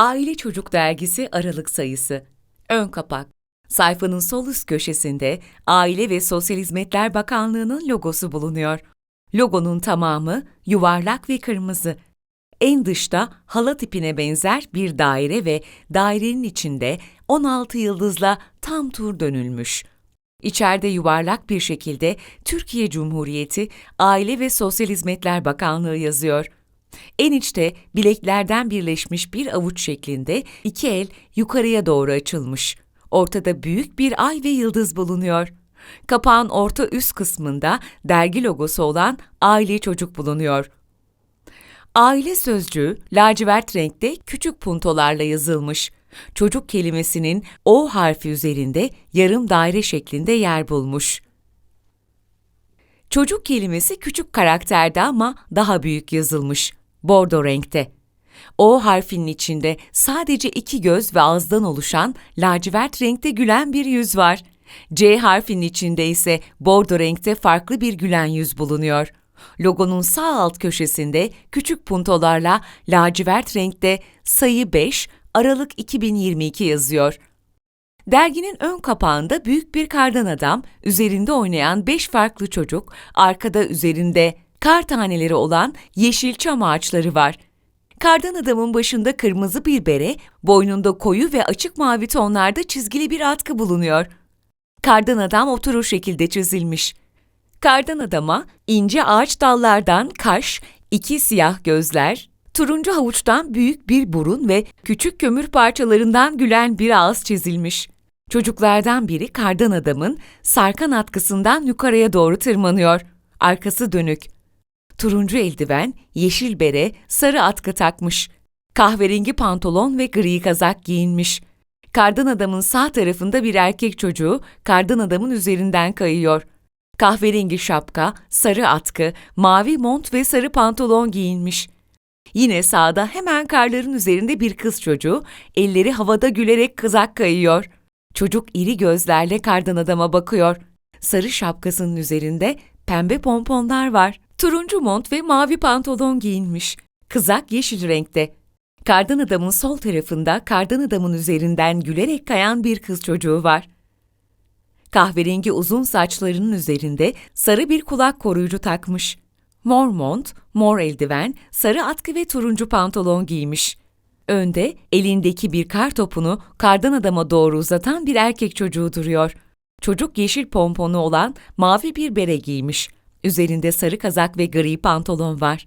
Aile Çocuk Dergisi Aralık sayısı. Ön kapak. Sayfanın sol üst köşesinde Aile ve Sosyal Hizmetler Bakanlığı'nın logosu bulunuyor. Logonun tamamı yuvarlak ve kırmızı. En dışta hala tipine benzer bir daire ve dairenin içinde 16 yıldızla tam tur dönülmüş. İçeride yuvarlak bir şekilde Türkiye Cumhuriyeti Aile ve Sosyal Hizmetler Bakanlığı yazıyor. En içte bileklerden birleşmiş bir avuç şeklinde iki el yukarıya doğru açılmış. Ortada büyük bir ay ve yıldız bulunuyor. Kapağın orta üst kısmında dergi logosu olan Aile Çocuk bulunuyor. Aile sözcüğü lacivert renkte küçük puntolarla yazılmış. Çocuk kelimesinin O harfi üzerinde yarım daire şeklinde yer bulmuş. Çocuk kelimesi küçük karakterde ama daha büyük yazılmış. Bordo renkte. O harfinin içinde sadece iki göz ve ağızdan oluşan lacivert renkte gülen bir yüz var. C harfinin içinde ise bordo renkte farklı bir gülen yüz bulunuyor. Logonun sağ alt köşesinde küçük puntolarla lacivert renkte sayı 5 Aralık 2022 yazıyor. Derginin ön kapağında büyük bir kardan adam, üzerinde oynayan beş farklı çocuk, arkada üzerinde kar taneleri olan yeşil çam ağaçları var. Kardan adamın başında kırmızı bir bere, boynunda koyu ve açık mavi tonlarda çizgili bir atkı bulunuyor. Kardan adam oturur şekilde çizilmiş. Kardan adama ince ağaç dallardan kaş, iki siyah gözler, turuncu havuçtan büyük bir burun ve küçük kömür parçalarından gülen bir ağız çizilmiş. Çocuklardan biri kardan adamın sarkan atkısından yukarıya doğru tırmanıyor. Arkası dönük. Turuncu eldiven, yeşil bere, sarı atkı takmış. Kahverengi pantolon ve gri kazak giyinmiş. Kardan adamın sağ tarafında bir erkek çocuğu kardan adamın üzerinden kayıyor. Kahverengi şapka, sarı atkı, mavi mont ve sarı pantolon giyinmiş. Yine sağda hemen karların üzerinde bir kız çocuğu, elleri havada gülerek kızak kayıyor. Çocuk iri gözlerle kardan adama bakıyor. Sarı şapkasının üzerinde pembe pomponlar var. Turuncu mont ve mavi pantolon giyinmiş. Kızak yeşil renkte. Kardan adamın sol tarafında kardan adamın üzerinden gülerek kayan bir kız çocuğu var. Kahverengi uzun saçlarının üzerinde sarı bir kulak koruyucu takmış. Mor mont, mor eldiven, sarı atkı ve turuncu pantolon giymiş. Önde elindeki bir kar topunu kardan adama doğru uzatan bir erkek çocuğu duruyor. Çocuk yeşil pomponu olan mavi bir bere giymiş. Üzerinde sarı kazak ve gri pantolon var.